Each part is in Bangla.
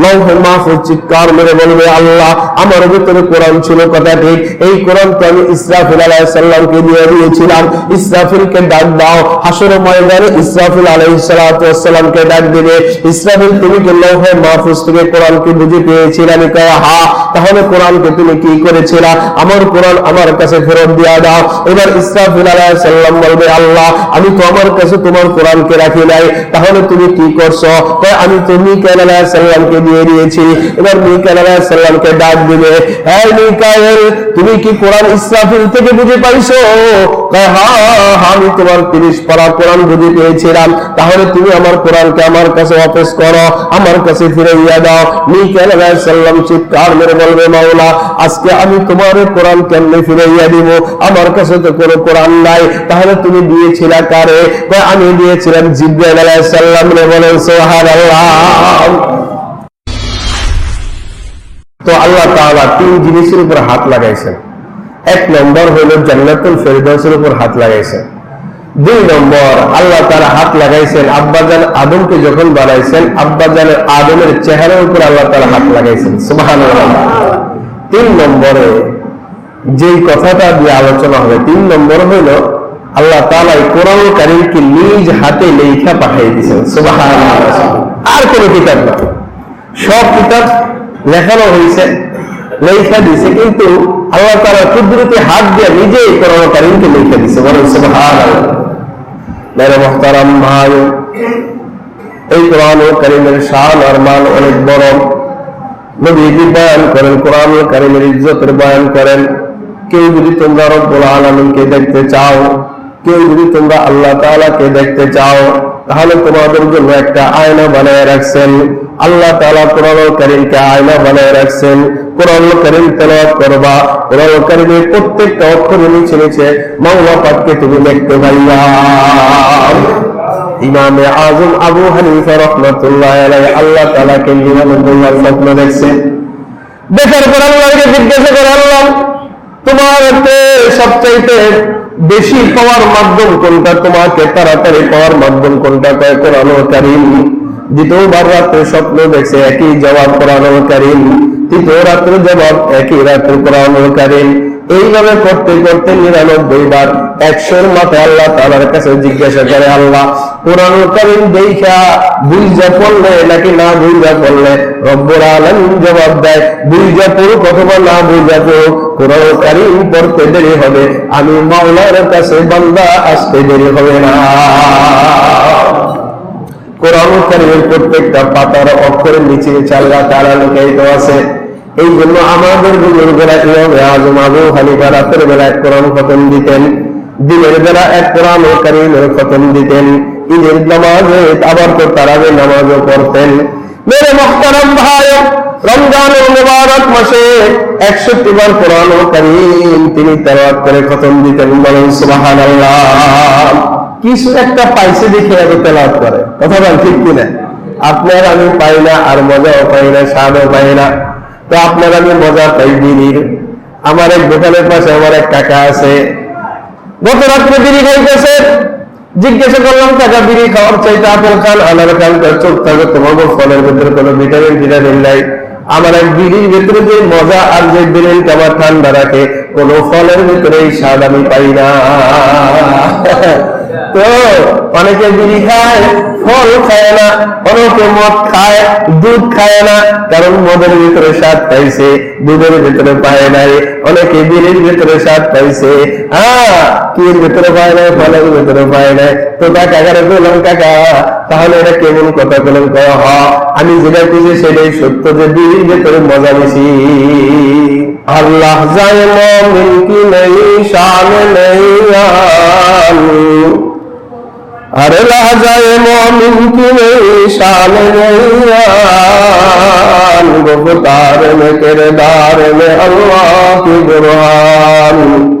লৌহে তুমি কি তাহলে কোরআনকে তুমি কি করেছিলা? আমার কোরআন আমার কাছে ফেরত দিয়া দাও। এবার ইসরাফিল আলাইহিস সালাম বলবে, আল্লাহ, আমি তো আমার কাছে তোমার কোরআনকে রাখি নাই। তাহলে তুমি কি করছ? আমি তো মিকাইল আলাইহিস সালামকে দিয়ে দিয়েছি এবার মিকাইল ডাক দিবে তুমি কি কোরআন ইসরাফিল থেকে বুঝে পাইছো? আমি তোমার 30 পারা কোরআন বুঝে পেয়েছিলাম। তাহলে তুমি আমার কোরআনকে আমার কাছে করো, আমার কাছে দাও। চিৎকার মেরে বলবে, মাওলা, আজকে আমি তোমার কোরআন কেমনে দিব? আমার কাছে তো কোনো কোরআন নাই, তাহলে তুমি দিয়েছিলা কারে? আমি দিয়েছিলাম জিব্রাইল আলাইহিস রে বলেন, সুবহানাল্লাহ। তো আল্লাহ তাআলা তিন জিনিসের উপর হাত লাগাইছেন। এক নম্বর হলো জান্নাতুল ফেরদাউসের উপর হাত লাগাইছেন। দুই নম্বর, আল্লাহ তাআলা হাত লাগাইছেন আব্বাজান আদমকে যখন বানাইছেন আব্বাজানের আদমের চেহারার উপর আল্লাহ তাআলা হাত লাগাইছেন। তিন নম্বরে যেই কথাটা দিয়ে আলোচনা হবে, তিন নম্বর হইল আল্লাহ তাআলা এই কোরআন কারীমকে নিজ হাতে লেখা পাঠিয়ে দিয়েছেন। সুবহানাল্লাহ। আর কোন কিতাব না সব কিতাব লেখানো হয়েছে লেখা দিছে কিন্তু আল্লাহ তাআলা কুদরতি হাত দিয়ে নিজেই কোরআন কারীমকে লেখা দিছে বলেন সুবহানাল্লাহ মেরে মোহতারাম ভাই এই কোরআন কারীমের শান আর মান অনেক বড় নবীজি বয়ান করেন কোরআন কারীমের ইজ্জতের বয়ান করেন কেউ যদি তোমরা রব্বুল আলামিনকে দেখতে চাও কেউ যদি তোমরা আল্লাহ তাআলাকে দেখতে চাও তাহলে তোমাদের জন্য একটা আয়না বানায় রাখছেন আল্লাহ তাআলা কোরআন কারীমকে আয়না বানায় রাখছেন। কোরআন কারীম তেলাওয়াত করবা, কোরআন কারীমের প্রত্যেকটা অক্ষর নিচে নিচে মাওলা পাককে তুমি দেখতে পাইবা ইমামে আজম আবু হানিফা রহমাতুল্লাহ আল্লাহ তাআলাকে জীবনে স্বপ্ন দেখছেন দেখার পর আল্লাহকে জিজ্ঞাসা করে, আল্লাহ, তোমার সবচাইতে বেশি পাওয়ার মাধ্যম কোনটা? তোমাকে তাড়াতাড়ি পাওয়ার মাধ্যম কোনটা? কয়, কোরআন কারীম। দ্বিতীয়বার রাত্রে স্বপ্ন দেখছে, একই জবাব তৃতীয় রাত্রে জবাব, একই রাত্রে এইভাবে করতে করতে নিরানব্বই বার একশোর মাথায় আল্লাহ তালার কাছে জিজ্ঞাসা করে, আল্লাহ কোরআন কারিম দেখা বুঝা পড়লে নাকি না বুঝা পড়লে? রব্বর আলম জবাব দেয়, বুঝা পড়ুক অথবা না বুঝা পড়ুক কোরআন কারিম পড়তে দেরি হবে। আমি মাওলার কাছে বান্দা আসতে দেরি হবে না। কোরআন প্রত্যেকটা পাতার অক্ষরের নিচে চাল্লা তারা লুকায়িত আছে। এই জন্য আমাদের বুজুর্গরা ইমামে আজম আবু হানিফা রাতের বেলা এক কোরআন খতম দিতেন, দিনের বেলা এক কোরআন কারিমের খতম দিতেন, ঈদের নামাজে আবার তো তারাবে নামাজও পড়তেন। মেরে মহতারাম ভাই, রমজান মুবারক মাসে একষট্টি বার কোরআন কারিম তিনি তেলাওয়াত করে খতম দিতেন বলেন সুবহানাল্লাহ। কিছু একটা পাইছে দেখে এত তেলাওয়াত করে। কথা বল ঠিক কিনা? আপনার আমি পাই না আর মজাও পাই না, স্বাদও পাই না। তো আপনার আমি মজা পাই বিড়ির আমার এক দোকানের পাশে আমার এক কাকা আছে। গত রাত্রে বিড়ি খাইতেছে। জিজ্ঞাসা করলাম, কাকা, বিড়ি খাওয়ার চাইতে আপেল খান, আনার খান চোখ থাকে তোমার ফলের ভিতরে কোনো ভিটামিন ভিটামিন নাই। আমার এক বিড়ির ভিতরে যে মজা আর যে বিড়িটা আমার ঠান্ডা রাখে, কোন ফলের ভিতরে এই স্বাদ আমি পাই না। তো অনেকে বিড়ি খায়, ফল খায় না, অনেকে মদ খায়, দুধ খায় না, কারণ মদের ভিতরে স্বাদ পাইছে, দুধের ভিতরে পায় নাই, অনেকে বিড়ির ভিতরে স্বাদ পাইছে হ্যাঁ কির ভিতরে পায় নাই, ফলের ভিতরে পায় নাই, তো কাকা কারে বললাম, কাকা, তাহলে এটা কেমন কথা বলেন কয় হ, আমি যেটা খুঁজি সেটাই সত্য যে বিড়ির ভিতরে মজা বেশি। আল্লাহ যায় মমিন কি নেই শান নেই ہر لہجہ مومن کی میری شان گیان گفتار میں، کردار میں اللہ کی برہان۔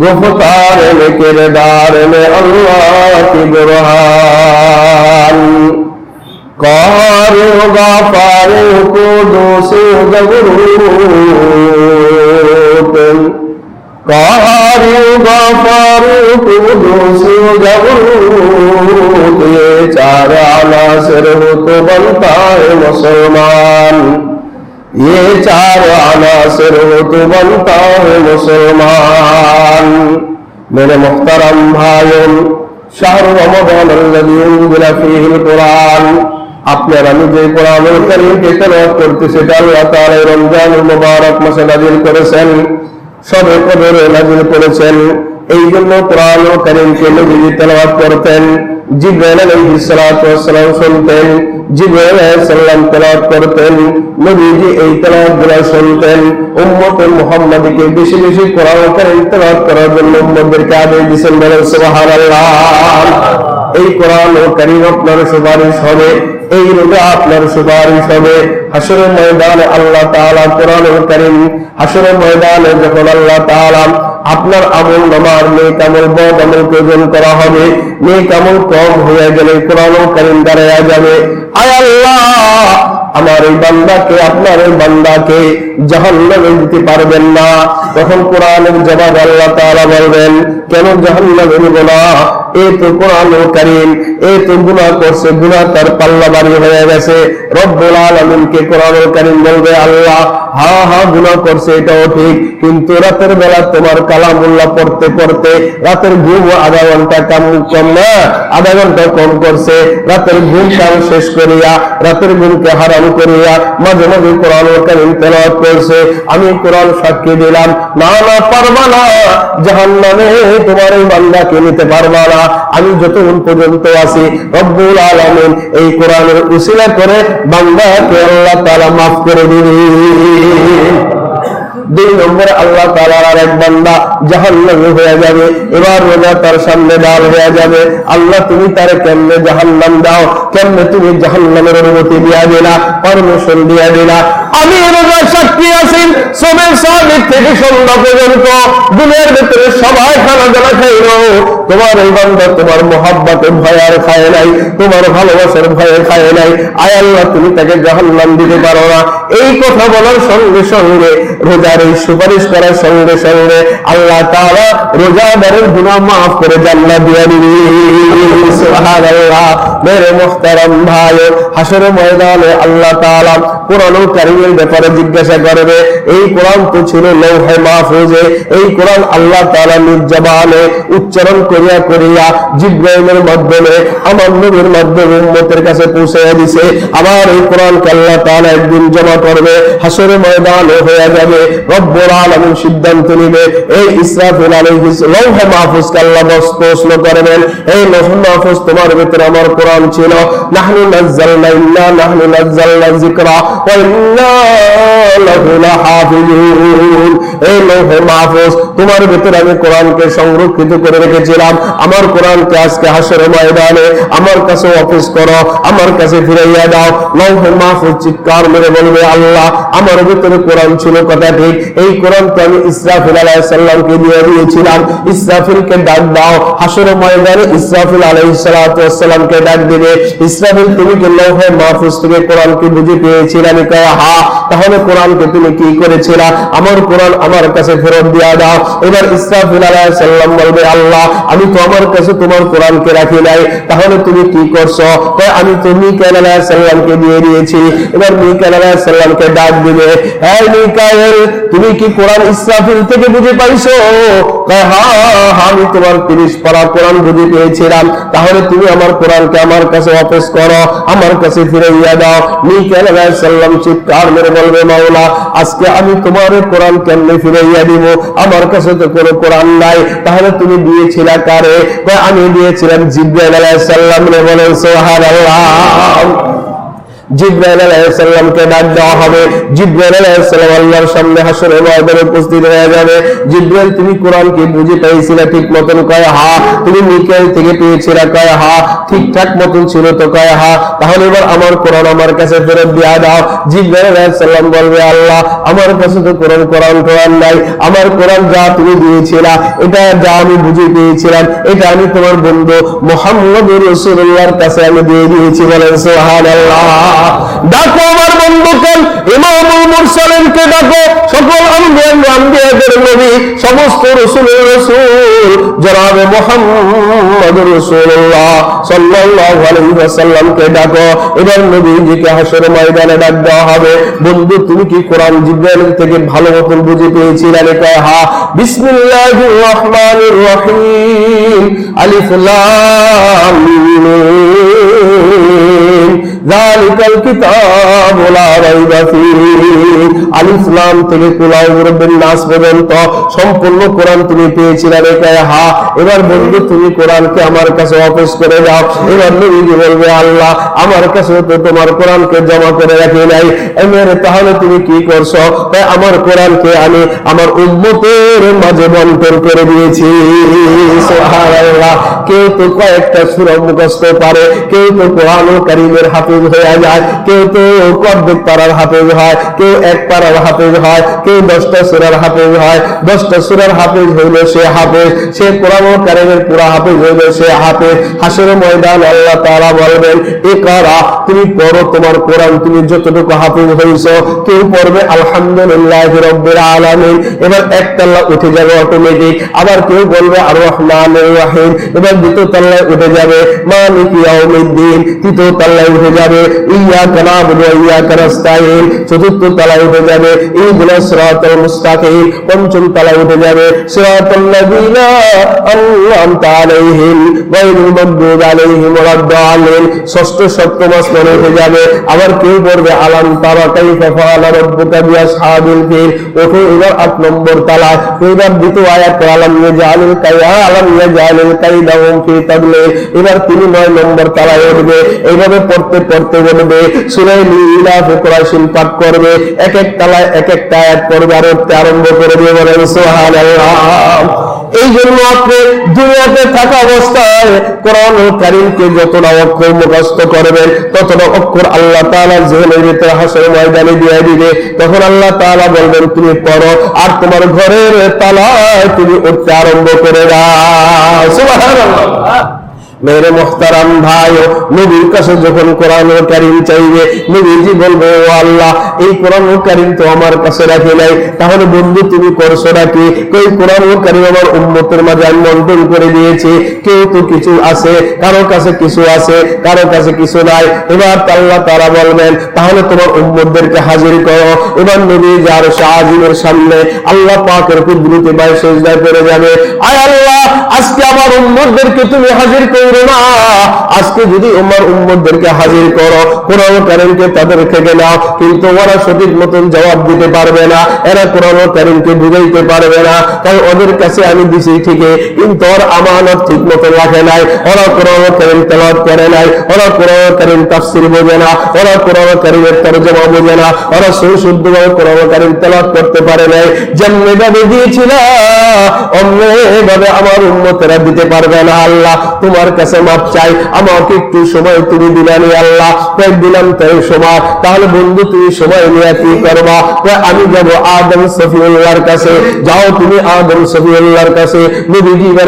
گفتار میں، کردار میں اللہ کی برہان۔ کار ہوگا پار کو دو سے گبرو चार आना सिर हो चार आना যে কোরআনুল কারীমকে তেলাওয়াত করতেছি করেছেন সবে কদরে নাযিল করেছেন এই জন্য কোরআনুল কারীমকে নবী তেলাওয়াত করতেন জিব্রাইল আলাইহিস সালাতু ওয়াস সালাম শুনতেন জিব্রাইল আলাইহিস সালাম তেলাওয়াত করতেন নবীজি এই তেলাওয়াতগুলো শুনতেন উম্মতে মুহাম্মাদীকে বেশি বেশি কোরআন কারীম তেলাওয়াত করার জন্য উম্মতদেরকে আদেশ দিয়েছেন বলেন সুবহানাল্লাহ এই কোরআন ও কারীম আপনার সুপারিশ হবে এই রোজা আপনার সুপারিশ হবে। হাসরের ময়দানে আল্লাহ তাআলা কোরআন কারীম হাসরের ময়দানে যখন আল্লাহ তাআলা আপনার আমল নামার নেক আমল, বদ আমল প্রয়োজন করা হবে, নেক আমল কম হয়ে গেলে কোরআন দাঁড়ায় দাঁড়ায়া যাবে। আয় আল্লাহ! আমার এই বান্দাকে, আপনার এই বান্দাকে জাহান্নামে দিতে পারবেন না। তখন কোরআনের জবাব আল্লাহ তাআলা বলবেন, কেন জাহান্নামে নিব না? এ তো কোরআন কারীম, এ তো গুনাহ করছে, গুনাহ তার পাল্লা বাড়ি হয়ে গেছে। রব্বুল আলামিনকে কোরআন কারীম বলবে, আল্লাহ, হা হা, গুনাহ করছে, এটাও ঠিক, কিন্তু রাতের বেলা তোমার কালামুল্লাহ পড়তে পড়তে রাতের ঘুম আধা ঘণ্টা কাম, কম না, আধা ঘণ্টা কম করছে। রাতের ঘুম কাম শেষ করিয়া রাতের ঘুমকে হারাম করিয়া মাঝে মাঝে কোরআন কারীম তেলাওয়াত করছে। আমি কোরআন সাক্ষী দিলাম, না না, পারবা না। জাহান্নামে তোমার এই বান্দাকে নিতে পারবা না। আমি যতক্ষণ পর্যন্ত আছি, রব্বুল আলামিন এই কোরআনের উসিলা করে বান্দাকে আল্লাহ তারা মাফ করে দিবেন দুই নম্বর আল্লাহ তালার এক বান্দা জাহান্নামে হয়ে যাবে। এবার রোজা তার সামনে ডাল হয়ে যাবে। আল্লাহ, তুমি তার কেমনে জাহান্নাম দাও? কেমনে তুমি জাহান্নামের অনুমতি দিয়া দিলা? পারমিশন দিয়া দিলা? আমি রোজা সাক্ষী আছি সবের সামনে থেকে সন্ধ্যা পর্যন্ত দিনের ভিতরে সবাই খানা দানা খাইল তোমার এই বান্দা তোমার মোহাব্বতের ভয় আর খায় নাই, তোমার ভালোবাসার ভয়ে খায় নাই। আয় আল্লাহ, তুমি তাকে জাহান্নাম দিতে পারো না। এই কথা বলার সঙ্গে সঙ্গে, রোজার এই সুপারিশ করার সঙ্গে সঙ্গে আল্লাহ তাআলা রোজাদারের গুনাহ মাফ করে জান্নাত দিয়ে দিবে মেরে মুহতারাম ভাই হাসর ময়দানে আল্লাহ তাআলা কোরআন কারীমের ব্যাপারে জিজ্ঞাসা করবে এই কোরআন তো ছিল লৌহে মাহফুজে, এই কোরআন আল্লাহ তাআলা নিজ উচ্চারণ করিয়া করিয়া জিব্রাইলের মাধ্যমে, আমার নবীর মাধ্যমে উম্মতের কাছে পৌঁছে দিছে। আমার এই কোরআনকে আল্লাহ তাআলা একদিন জমা করবে, হাসরের ময়দানে হয়ে যাবে, রব্বুল আলামিন সিদ্ধান্ত নিবে, এই ইসরাফিল আলাইহিস লৌহে মাহফুজকে আল্লাহ প্রশ্ন করবেন, এই লৌহে মাহফুজ তোমার ভিতরে আমার কোরআন ছিল, নাহনু নাযালনা ইল্লা নাহনু নাযালনা যিকরা, ওয়া ইন্না তোমার ভিতরে আমি কোরআনকে সংরক্ষিত করে রেখেছিলাম। আমার কোরআনকে আজকে হাসরের ময়দানে আমার কাছে অফিস করো, আমার কাছে ফিরাইয়া দাও। লৌহে মাহফুজ চিৎকার মেরে বলবে, আল্লাহ, আমার কোরআন ছিল কথা ঠিক। এই তো আমি ইসরাফিল সালামকে দিয়ে দিয়েছিলাম। ইসরাফিলকে ডাক দাও। হাসরের ময়দানে ইসরাফিল ডাক দিবে। ইসরাফিল, তুমি কি লৌহে মাহফুজ থেকে কোরআনকে বুঝে পেয়েছিলে? আমি কয় হ্যাঁ তাহলে কোরআনকে তুমি কি করেছিলা? আমার কোরআন আমার কাছে ফেরত দিয়া দাও। এবার ইসরাফিল আলাইহিস বলবে, আল্লাহ, আমি তো আমার কাছে তোমার কোরআনকে রাখি নাই। তাহলে তুমি কি করছ? কয়, আমি তো মিকাইল আলাইহিস সালামকে দিয়ে দিয়েছি। এবার মিকাইল আলাইহিস সালামকে ডাক দিবে হ্যাঁ মিকাইল, তুমি কি কোরআন ইসরাফিল থেকে বুঝে পাইছো? হ্যাঁ আমি তোমার তিরিশ পারা কোরআন বুঝে পেয়েছিলাম। তাহলে তুমি আমার কোরআনকে আমার কাছে অফিস করো, আমার কাছে ফিরাইয়া দাও। মিকাইল আলাইহিস সালাম চিৎকার মেরে বলবে, মাওলা, আজকে আমি তোমার কোরআন কেমনে ফিরাইয়া দিব? আমার কাছে তো কোনো কোরআন নাই। তাহলে তুমি দিয়েছিলা কারে? আমি দিয়েছিলাম জিব্রাইল আলাইহিস সালাম বলেন সুবহানাল্লাহ জিব্রাইল আলাইহিস সালামকে ডাক দেওয়া হবে। সামনে এবার আমার কোরআন আমার কাছে ফেরত দিয়া দাও। বলবে, আল্লাহ, আমার কাছে তো কোরআন কোরআন কোরআন নাই। আমার কোরআন যা তুমি দিয়েছিলা, এটা যা আমি বুঝে পেয়েছিলাম, এটা আমি তোমার বন্ধু মোহাম্মদ রসুল্লাহর কাছে আমি দিয়ে দিয়েছি বলেন, সুবহানাল্লাহ। ডাকো আমার বন্ধুকে ইমামুল মুরসালিনকে ডাকো। সকল নবী, সমস্ত সাল্লাল্লাহু আলাইহি ওয়াসাল্লামকে ডাকো। এবার নবীজিকে ময়দানে হবে। বন্ধু, তুমি কি কোরআন জিব্রাইল থেকে ভালো মতন বুঝে পেয়েছিলে? কয়, হা। বিসমিল্লাহির রহমানির রহিম। আলিফ লাম। মিম যালিকাল কিতাবু লা রাইবা আলিফ লাম থেকে কুলাউ রব্বিন নাস পর্যন্ত সম্পূর্ণ কোরআন তুমি পেয়েছিলে রে হা এবার বন্ধু তুমি কোরআনকে আমার কাছে অফিস করে দাও। এবার নবীজি বলবে, আল্লাহ, আমার কাছে তো তোমার কোরআনকে জমা করে রাখি নাই। এমনি তাহলে তুমি কি করছ? আমার কোরআনকে আমি আমার উম্মতের মাঝে বন্টন করে দিয়েছি। কেউ তো কয়েকটা সূরা পারে, কেউ তো কোরআন কারীমের হাফেজ হয়ে যায়। কেউ কর্দেক পাড়ার হাফেজ হয়, কেউ এক পাড়ার হাফেজ হয়, কেউ দশটা সূরার হাফেজ হয়। দশটা সূরার হাফেজ সে হাফেজ, সে কারীমের পুরা হাফেজ সে হাফেজ। হাসের ময়দান আল্লাহ তাআলা বলবেন, এ কারা, তুমি পড়ো তোমার কোরআন, তুমি যতটুকু হাফেজ হইছো, কেউ পড়বে আলহামদুলিল্লাহ রব্বিল আলামিন। এবার এক তাল্লা উঠে যাবে অটোমেটিক আবার কেউ বলবে আর রহমানির রহিম। এবার দ্বিতীয় তাল্লায় উঠে যাবে, মালিক ইয়াউমিদ্দিন। তৃতীয় তাল্লায় উঠে যাবে ইয়াকা নাবুদু ওয়া ইয়াকা নাস্তাইন চতুর্থ তলায় উঠে যাবে ইহদিনাস সিরাতাল মুস্তাকিম পঞ্চম তলায় উঠে যাবে সিরাতাল লাযিনা আন'আমতা আলাইহিম গায়রুল মাগদুবি আলাইহিম ওয়ালাদ-দাল্লিন ষষ্ঠ সপ্তম আসমানে উঠে যাবে আবার কেউ পড়বে আলাম তারা কাইফা ফাআলা রাব্বুকা বিআসহাবিল ফিল ওঠো এবার আট নম্বর তালায় এবার দ্বিতীয় আয়াত আলাম ইয়াজালিল কাইয়া আলাম ইয়াজালিল কাইদাহুম ফি তাদলিল এবার তিনি নয় নম্বর তালায় উঠবে এইভাবে পড়তে পড়তে বলবে সূরা ইলাফ কুরাইশিন পাঠ করবে এক এক তালায় এক একটা আয়াত পড়বে, আর আরম্ভ করে দিয়ে বলেন, সুবহানাল্লাহ। এই জন্য আপনি দুনিয়াতে থাকা অবস্থায় কোরআন কারিমকে যতটা অক্ষর মুখস্থ করবেন ততটা অক্ষর আল্লাহ তাআলার জেহেনের ভিতরে হাসর ময়দানে দিয়ে দিবে। তখন আল্লাহ তাআলা বলবেন, তুমি পড়ো, আর তোমার ঘরের তালায় তুমি উঠতে আরম্ভ করে দাও। মেরে মোহতারাম ভাই নবীর কাছে যখন কোরআন কারিম চাইবে নবীজি বলবে ও আল্লাহ এই কোরআন কারিম তো আমার কাছে রাখি নাই তাহলে বন্ধু তুমি করছ নাকি কই কোরআন কারিম আমার উম্মতের মাঝে আমি বন্টন করে দিয়েছি। কেউ তো কিছু আছে, কারও কাছে কিছু আছে, কারও কাছে কিছু নাই। এবার আল্লাহ তারা বলবেন, তাহলে তোমার উম্মতদেরকে হাজির করো। এবার নবী যার শাহজিমের সামনে আল্লাহ পাকের কুদরতি যাবে। আয় আল্লাহ, আজকে আমার উম্মতদেরকে তুমি হাজির করো। আজকে যদি উম্মার উম্মতদেরকে হাজির করো কোরআন কারিমকে তাদের থেকে নাও, কিন্তু ওরা সঠিক মতন জবাব দিতে পারবে না, এরা কোরআন কারিমকে বুঝাইতে পারবে না। কারণ ওদের কাছে আমি দিছি ঠিকই, কিন্তু ওর আমানত ঠিক মতন রাখে নাই। ওরা কোরআন কারিম করে নাই, ওরা কোরআন কারিম তাফসীর বোঝে না, ওরা কোরআন কারিমের তরজমা বোঝে না, ওরা কোরআন কারিম করতে পারে নাই। যেমনি ভাবে দিয়েছিল, অমনি ভাবে আমার উম্মতেরা দিতে পারবে না, আল্লাহ, তোমার কাছে মাপ চাই। আমাকে একটু সময় তুমি দিলানি আল্লাহ। দিলাম তাই সময়। তাহলে বন্ধু, তুমি সময় নিয়ে কি করবা? আমি আদম সফিউল্লাহর কাছে। যাও তুমি আদম সফিউল্লাহর কাছে।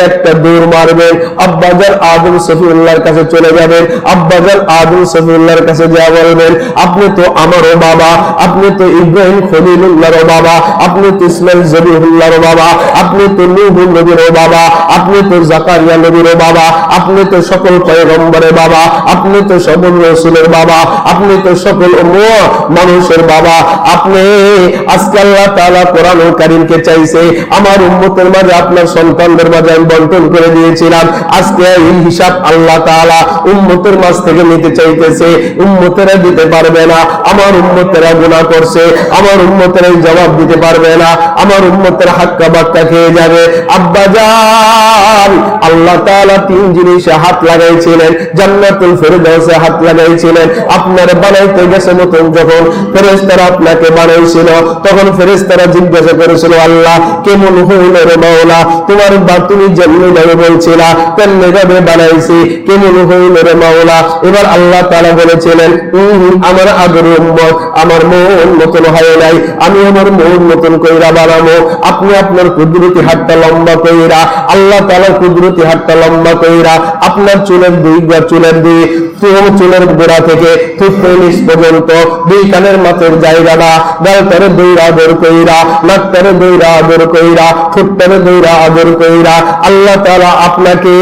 একটা দৌড় মারবেন। আব্বাজার আদম সফিউল্লাহর কাছে চলে যাবেন। আব্বাজার আদম সফিউল্লাহর কাছে যা বলবেন, আপনি তো আমারও বাবা। আপনি তো ইব্রাহিম খলিলুল্লাহর বাবা। আপনি তো বাবা। আপনি তো নূহুল বাবা। আপনি তো জাকারিয়া নবীরও বাবা। আপনি তো সকল পয়গম্বরের বাবা, আপনি তো সকল রসুলের বাবা, আপনি তো সকল মানুষের বাবা। আপনি আল্লাহ তাআলা কোরআন কারীমকে চাইছে, আমার উম্মতের মাঝে আপনার সন্তানদের মাঝে আমি বন্টন করে দিয়েছিলাম। আজকে এই হিসাব আল্লাহ তাআলা উম্মতের মাঝ থেকে নিতে চাইতেছে। উম্মতেরা দিতে পারবে না, আমার উম্মতেরা গুনাহ করছে, আমার উম্মতেরা জবাব দিতে পারবে না, আমার উম্মতের হাক্কা বাক্কা খেয়ে যাবে। আব্বা আল্লাহ তাআলা তিন জিনিসে হাত লাগাইছিলেন জান্নাতুল ফেরদাউসে হাত লাগাইছিলেন। আপনার বানাইতে গেছে নতুন যখন ফেরেশতারা আপনাকে বানাইছিল তখন ফেরেশতারা জিজ্ঞাসা করেছিল আল্লাহ কেমন হইল রে মাওলা? তোমার বা তুমি যেমনি ভাবে বলছিলা তেমনি ভাবে বানাইছি কেমন হইল রে মাওলা? এবার আল্লাহ তাআলা বলেছিলেন "উম, আমার আদর উম্মত আমার মন মতন হয় নাই আমি আমার মন মতন কইরা বানাবো। আপনি আপনার কুদরতি হাতটা লম্বা কইরা আল্লাহ তাআলার কুদরতি হাতটা লম্বা কইরা আপনার চুলের দুই চুলের দুই চুলের গোড়া থেকে থুতনি নিচ পর্যন্ত, দুই কানের মাথের জায়গাটা গালটারে দইরা আদর কইরা, নাকটারে দইরা আদর কইরা, ঠোঁটটারে দইরা আদর কইরা, আল্লাহ তাআলা আপনাকে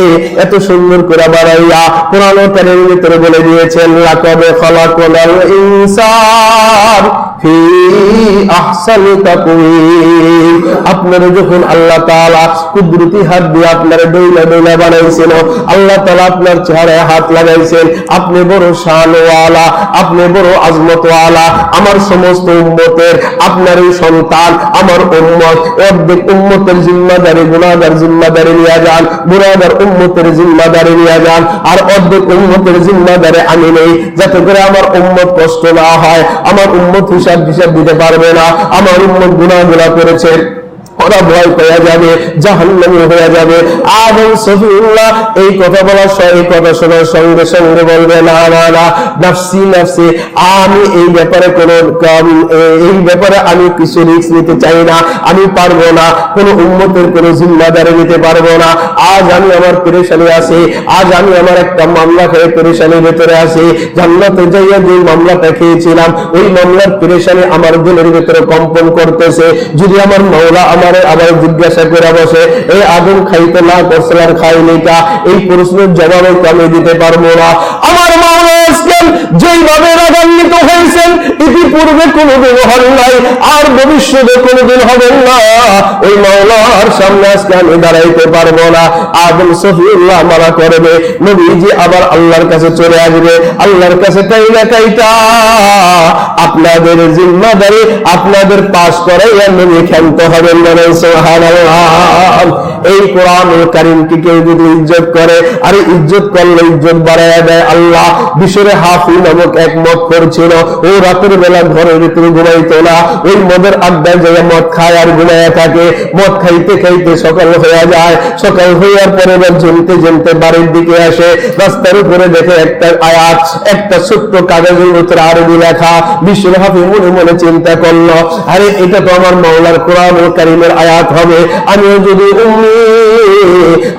এত সুন্দর করে বাড়াইয়া পুরানো কারীর ভিতরে বলে দিয়েছেন, লাকাদ খালাকাল ইনসান। আপনারা যখন আল্লাহ তাআলা কুদরতি হাত দিয়ে আপনার ডইলা ডইলা বানাইছেন, আল্লাহ তাআলা আপনার চেহারায় হাত লাগাইছেন, আপনি বড় শানওয়ালা, আপনি বড় আজমতওয়ালা, আমার সমস্ত উম্মতের, আপনার এই সন্তান, আমার উম্মত, অর্ধেক উম্মতের জিম্মাদারি, গুনাহগার জিম্মাদারি নিয়ে যান, গুনাহগার উম্মতের জিম্মাদারি নিয়ে যান, আর অর্ধেক উম্মতের জিম্মাদারি আমি নেই, যাতে করে আমার উম্মত কষ্ট না হয়, আমার উম্মত হিসাব দিতে পারবে না। আমার উম্মত গুণাগুলা করেছে। ওরা ভয় পেয়ে যাবে, জাহান্নামী হয়ে যাবে। আদম সফিউল্লাহ, এই কথা বলার এই কথা শোনার সঙ্গে সঙ্গে বলবে, না না না, নাফসি নাফসি, আমি এই ব্যাপারে কোন এই ব্যাপারে আমি কিছু রিস্ক নিতে চাই না। আমি পারব না, কোন উন্মতের কোন জিম্মাদারি নিতে পারব না। আজ আমি আমার পেরেশানি আছে, আজ আমি আমার একটা মামলা খেয়ে পেরেশানির ভেতরে আছি। জান্নাতে যাইয়া যে মামলাটা খেয়েছিলাম ওই মামলার পেরেশানি আমার দিলের ভেতরে কম্পন করতেছে। যদি আমার মাওলা আমার আবার জিজ্ঞাসা করে বসে এই আদম খাইতে না করছিল আর খাইনি কা? এই প্রশ্নের জবাবে আমি দিতে পারব না। আমার মাওলা ইসলাম যেইভাবে রাগান্বিত হয়েছেন, ইতিপূর্বে কোনোদিন হন নাই, আর ভবিষ্যতে কোনোদিন হবেন না। ওই মাওলার সামনে আজকে আমি দাঁড়াইতে পারব না। আদম সফিউল্লাহ মারা করবে, নবীজি আবার আল্লাহর কাছে চলে আসবে। আল্লাহর কাছে কাইলা কাইটা আপনাদের জিম্মাদারি আপনাদের পাশ করে নবী ক্ষান্ত হবেন না বলেন সোহান এই কোরআন কারিমকে কেউ যদি ইজ্জত করে, আরে ইজ্জত করলে ইজ্জত বাড়াইয়া দেয় আল্লাহ। বিশ্বরে হাফি নামক এক মত করছিল। ও রাতের বেলা ঘরের ভিতরে ঘুমাইতো না। ওই মদের আড্ডায় জায়গায় মদ খায় আর ঘুমাইয়া থাকে। মদ খাইতে খাইতে সকাল হয়ে যায়। সকাল হইয়ার পরে জমতে জমতে বাড়ির দিকে আসে। রাস্তার উপরে দেখে একটা আয়াত, একটা ছোট্ট কাগজের ভিতরে আরবি লেখা। বিশ্বর হাফি মনে মনে চিন্তা করল, আরে এটা তো আমার মাওলার কোরআন কারিমের আয়াত হবে। আমিও যদি উম্মি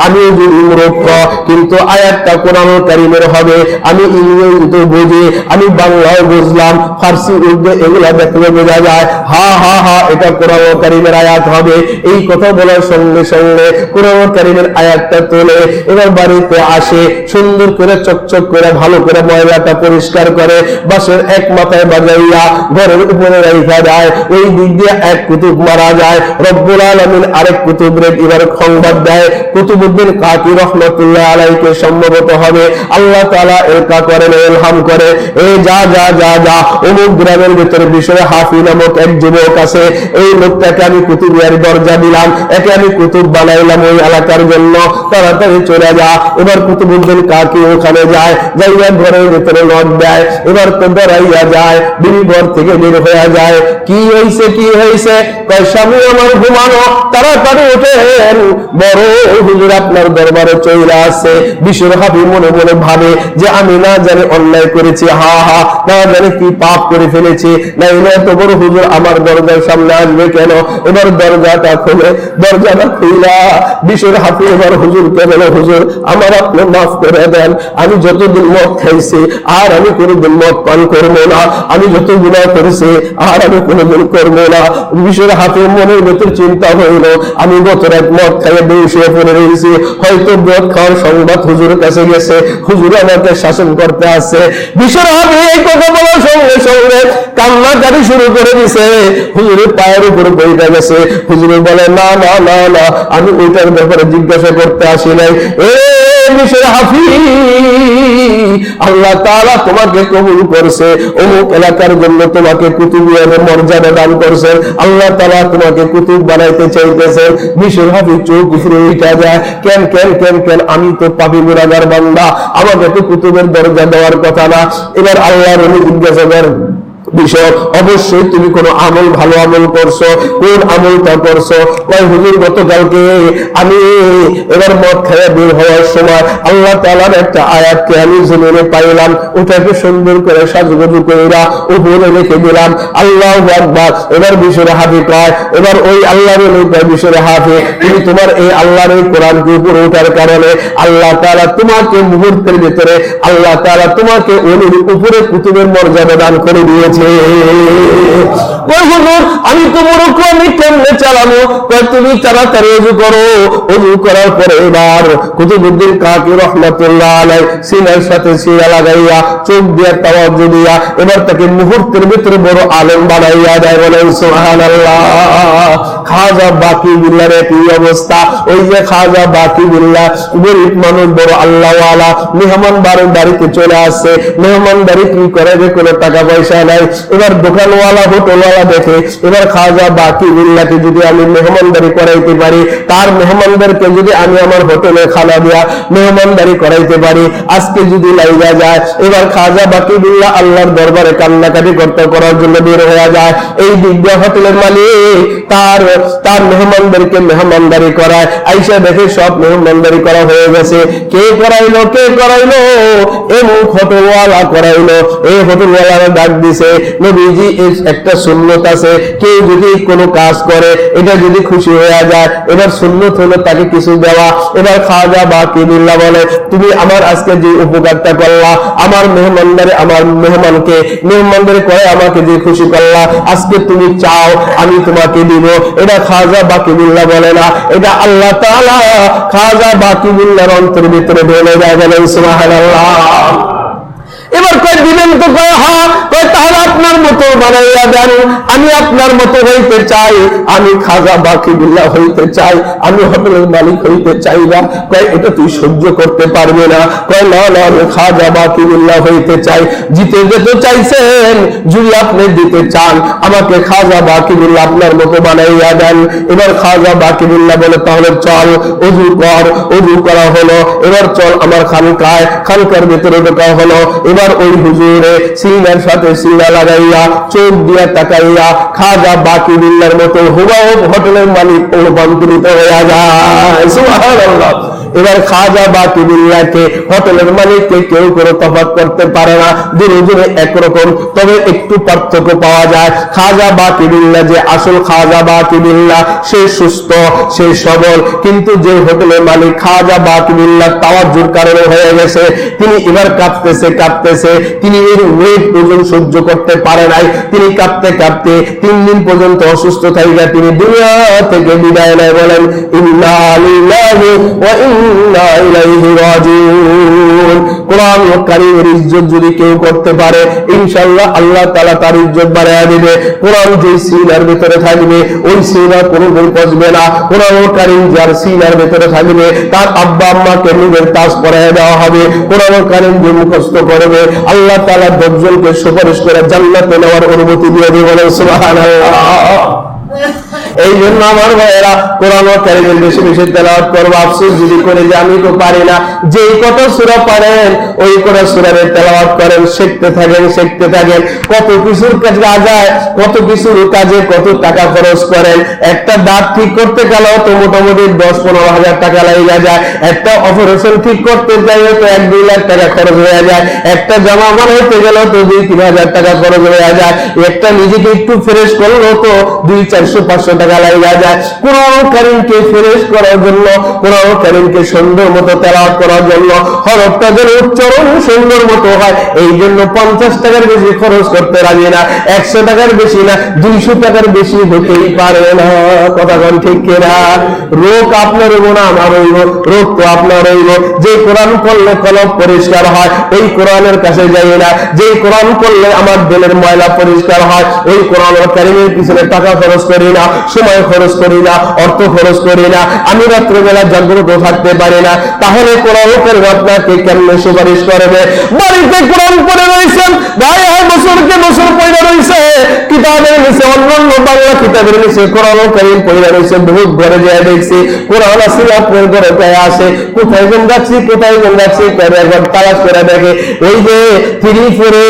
আমিও যদি মূর্খ, কিন্তু আয়াতটা কোরআন কারিমের হবে। আমি ইংরেজি বুঝি, আমি বাংলাও বুঝলাম, ফার্সি, উর্দু এগুলা দেখলে বোঝা যায়। হা হা হা, এটা কোরআন কারিমের আয়াত হবে। এই কথা বলার সঙ্গে সঙ্গে কোরআন কারিমের আয়াতটা তোলে, এবার বাড়িতে আসে, সুন্দর করে চকচক করে, ভালো করে ময়লাটা পরিষ্কার করে বাসের এক মাথায় বাজাইয়া ঘরের উপরে রেখা যায় ওই দিক দিয়ে এক কুতুব মারা যায়। রব্বুল আলমিন আরেক কুতুবরে এবার সংবাদ দেয় কুতুবুদ্দিন কাকি রহমতুল্লাহ আলাইকে সম্ভবত হবে। আল্লাহ তালা এলকা করেন এলহাম করে। এ যা যা যা যা, অমুক গ্রামের ভিতরে বিষয়ে হাফি নামক এক যুবক আছে। এই লোকটাকে আমি কুতুবিয়ার দরজা দিলাম। একে আমি কুতুব বানাইলাম ওই এলাকার জন্য। তাড়াতাড়ি চলে যা। এবার কুতুবুদ্দিন কাকি ওখানে যায়। যাইয়া ঘরের ভিতরে লট দেয়। এবার তো বেড়াইয়া যায়। বিড়ি ঘর থেকে বের হয়ে যায়। কি হয়েছে কি হয়েছে স্বামী আমার ঘুমানো। তাড়াতাড়ি ওঠেন বড় আপনার দরবারে চইলা আছে বিশ্বর হাবি মনে মনে ভাবে যে আমি না জানি অন্যায় করেছি, হা হা, না জানি কি পাপ করে ফেলেছি। না না এত বড় হুজুর আমার দরজার সামনে আসবে কেন? এবার দরজাটা খুলে, দরজাটা বিশ্বর এবার বলে, হুজুর, আমার আপনি মাফ করে দেন। আমি খাইছি, আর আমি কোনোদিন পান করব না। আমি যত গুণা করেছি, আর আমি কোনোদিন করব না। বিশ্বর হাফি মনের ভেতর চিন্তা হইল, আমি গত রাত খাইয়ে বেউসিয়ে পড়ে রয়েছি। হয়তো মদ খাওয়ার সংবাদ কাছে গেছে। হুজুর আমাকে শাসন করতে হাফি এই কথা বলার সঙ্গে সঙ্গে শুরু করে দিছে। হুজুরের পায়ের উপরে গেছে। বলে, না না না না, আমি ওইটার ব্যাপারে জিজ্ঞাসা করতে আসি নাই। এ মিশর হাফি আল্লাহ তাআলা তোমাকে কবুল করছে। অমুক এলাকার জন্য তোমাকে মর্যাদা দান আল্লাহ তাআলা তোমাকে কুতুব বানাইতে চাইতেছেন মিশর হাফি চোখ উঠা যায়। কেন কেন কেন কেন? আমি তো পাপি রাজার বান্দা। আমাকে তো কুতুবের দরজা দেওয়ার কথা না। এবার আল্লাহর উনি জিজ্ঞাসা করেন বিষয়। অবশ্যই তুমি কোনো আমল, ভালো আমল করছ কোন আমলটা করছ। ওই হুজুর গতকালকে, আমি এবার মদ খেয়ে বের হওয়ার সময় আল্লাহ তালার একটা আয়াতকে আমি জমিনে পাইলাম ওটাকে সুন্দর করে সাজুগুজু কইরা উপরে রেখে দিলাম। আল্লাহ আকবার। এবার বিষয়ে হাফি কয়? এবার ওই আল্লাহর ওই বিষয়ে হাফি তুমি তোমার এই আল্লাহর এই কোরআনকে উপরে ওঠার কারণে আল্লাহ তাআলা তোমাকে মুহূর্তের ভিতরে, আল্লাহ তাআলা তোমাকে ওলির উপরে কুতুবের মর্যাদা দান করে দিয়েছে। হুজুর, আমি তো মরক্কো আমি কেমনে কয়, তুমি তাড়াতাড়ি উজু করো উজু করার পরে এবার কুতুবুদ্দিন কাকি রহমতুল্লাহ আলাই সিনার সাথে সিনা লাগাইয়া, চোখ দিয়া তাওয়াজ্জু দিয়া, এবার তাকে মুহূর্তের ভিতরে বড় আলেম বানাইয়া দেয় বলেন সুবহানাল্লাহ, খাজা বাকি বিল্লার একই অবস্থা। ওই যে খাজা বাকি বিল্লা গরিব মানুষ, বড় আল্লাহওয়ালা, মেহমান বাড়ির বাড়িতে চলে আসছে মেহমান বাড়ি কি করে যে কোনো টাকা পয়সা নাই। এবার দোকানওয়ালা, হোটেলওয়ালা দেখে, এবার খাজা বাকি বিল্লাকে যদি আমি মেহমানদারি করাইতে পারি, তার মেহমানদেরকে যদি আমি আমার হোটেলে খানা দিয়া মেহমানদারি করাইতে পারি, আজকে যদি লাইগা যায়, এবার খাজা বাকি বিল্লা আল্লাহর দরবারে কান্নাকাটি করতে করার জন্য বের হয়ে যায়। এই দিব্যা হোটেলের মালিক, তার তার মেহমানদেরকে মেহমানদারি করায়। আইসা দেখে সব মেহমানদারি করা হয়ে গেছে। কে করাইলো কে করাইলো? এ মুখ হোটেলওয়ালা করাইলো। এই হোটেলওয়ালারা ডাক দিছে নবীজি একটা সুন্নত আছে। কেউ যদি কোনো কাজ করে, এটা যদি খুশি হয়ে যায়, এবার সুন্নত হলো তাকে কিছু দেওয়া। এবার খাওয়া বা কিবিল্লা বলে, তুমি আমার আজকে যে উপকারটা করলা, আমার মেহমানদারে, আমার মেহমানকে, মেহমানদারে করে আমাকে যে খুশি করলা, আজকে তুমি চাও, আমি তোমাকে দিব। এটা খাজা বাকিবুল্লাহ বলে না, এটা আল্লাহ খাজা বাকিবুল্লাহর অন্তর ভিতরে ঢেলে যায় সুবহানাল্লাহ। এবার কয়, দিবেন তো কয় হ্যাঁ কয়, তাহলে আপনার মতো বানাইয়া দেন। আমি আপনার মতো হইতে চাই। আমি খাজা বাকি হইতে চাই। আমি হোটেলের মালিক হইতে চাই না। কয়, এটা তুই সহ্য করতে পারবে না। কয়, না না, আমি খাজা হইতে চাই। জিতে যেতে চাইছেন, যদি আপনি দিতে চান, আমাকে খাজা আপনার মতো বানাইয়া দেন। এবার খাজা বলে, তাহলে চল, অজু কর, অজু করা হলো। এবার চল, আমার খানকায় খানকার ভেতরে ঢোকা হলো। এবার ওই হুজুরে সিনার সাথে সিনা লাগাইয়া চোখ দিয়া তাকাইয়া খাজা বাকি বিল্লার মতো হুবাহ হোটেলের মালিক রূপান্তরিত হইয়া যায়। এবার খাজা বা কিবিল্লাকে হোটেলের মালিককে কেউ কোনো তফাৎ করতে পারে না। দূরে দূরে একরকম, তবে একটু পার্থক্য পাওয়া যায়। খাজা বা কিবিল্লা যে আসল খাজা বা কিবিল্লা সে সুস্থ, সে সবল। কিন্তু যে হোটেলের মালিক খাজা বা কিবিল্লা তাওয়াজুর কারণে হয়ে গেছে, তিনি এবার কাঁপতেছে কাঁপতেছে। তিনি এর ওয়েট পর্যন্ত সহ্য করতে পারে নাই। তিনি কাঁপতে কাঁপতে তিন দিন পর্যন্ত অসুস্থ থাইকা তিনি দুনিয়া থেকে বিদায় নেয় বলেন ওয়া কোরআন ইজ্জত যদি কেউ করতে পারে আল্লাহ তাআলা তার ইজ্জত দিবে। কোরআন যে ভিতরে থাকবে, ওই সিনা কোনো বই পচবে না। কোরআন কারীম যার সিনার ভিতরে থাকবে, তার আব্বা আম্মাকে নিজের তাজ দেওয়া হবে। কোরআন কারীম যে করবে, আল্লাহ তাআলা দশজনকে সুপারিশ করে জান্নাতে নেওয়ার অনুমতি দিয়ে দিবে বলেন সুবহানাল্লাহ। এই জন্য আমার ভাইয়েরা কোরআন কারিমের বেশি বেশি তেলাওয়াত করব। আফসোস যদি করে যে আমি তো পারি না। যেই কত সূরা পারেন ওই কত সূরারে তেলাওয়াত করেন, শিখতে থাকেন শিখতে থাকেন। কত কিছুর কাজে যায় কত কিছুর কাজে কত টাকা খরচ করেন। একটা দাঁত ঠিক করতে গেলেও তো মোটামুটি দশ পনেরো হাজার টাকা লাগে যায়। একটা অপারেশন ঠিক করতে যাইও তো এক দুই লাখ টাকা খরচ হয়ে যায়। একটা জামা বানাইতে গেলেও তো দুই তিন হাজার টাকা খরচ হয়ে যায়। একটা নিজেকে একটু ফ্রেশ করলেও তো দুই চারশো পাঁচশো টাকা যায় কোরআন কারিমকে করার জন্য, কোরআন কারিমকে সুন্দর মতো তেলাওয়াত করার জন্য উচ্চারণ সুন্দর মতো হয়, এই জন্য পঞ্চাশ টাকার বেশি খরচ করতে রাজি না, একশো টাকার বেশি না, দুইশো টাকার বেশি হতেই পারে না। কথা কোন ঠিক রোগ আপনার না, আমার রোগ তো আপনার হইব। যে কোরআন করলে কলম পরিষ্কার হয়, ওই কোরআনের কাছে যাই না। যে কোরআন করলে আমার দিলের ময়লা পরিষ্কার হয়, ওই কোরআন কারিমের পিছনে টাকা খরচ করে করি না, সময় খরচ করি না, অর্থ খরচ করি না, আমি রাত্রেবেলা জাগ্রত থাকতে পারি না। তাহলে কোরআন করিম আপনাকে কেমনে সুপারিশ করবে? বাড়িতে কোরআন পড়ে রয়েছেন গায়ে হয় বছরকে বছর পড়ে রয়েছে। কিতাবের নিচে, অন্যান্য বাংলা কিতাবের নিচে কোরআন করিম পড়ে রয়েছে, বহুত ঘরে যায় দেখছি। কোরআন আসলে, আপনার ঘরে প্রায় আসে। কোথায় কোন যাচ্ছি, কোথায় কোন যাচ্ছি একবার তালাশ করে দেখে। ওই যে থ্রি ফোরে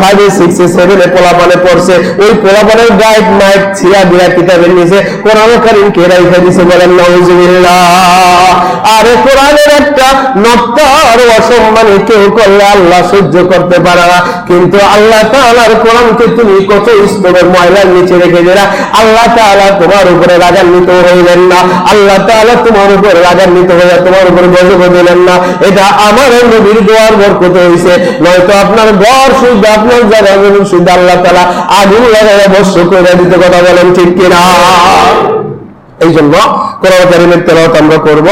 ফাইভে সিক্সে সেভেনে পোলাপানে পড়ছে, ওই পোলাপানের গাইড নাইট ছিয়া দিয়া কিতাবের নিচে কোরআন করিম কে রাইখা দিছে বলেন নওজুবিল্লাহ আরে কোরআনের একটা নক্তার অসম্মানে কেউ করলে আল্লাহ সহ্য করতে পারে না। কিন্তু আল্লাহ তাআলার কোরআনকে তুমি কত স্তরের ময়লার নিচে রেখে দিলা, আল্লাহ তাআলা তোমার উপরে রাগান্বিত হইলেন না। আল্লাহ তাআলা তোমার উপরে রাগান্বিত হয়ে তোমার উপরে গজব দিলেন না। এটা আমার নবীর দোয়ার বরকত হইছে। নয়তো আপনার ঘর শুদ্ধ, আপনার জায়গা শুদ্ধ, আল্লাহ তাআলা আগুন লাগাই বর্ষ করে দিতে কথা বলেন ঠিক কিনা? এই জন্য কোরআন কারিমের তেলাওয়াত আমরা করব।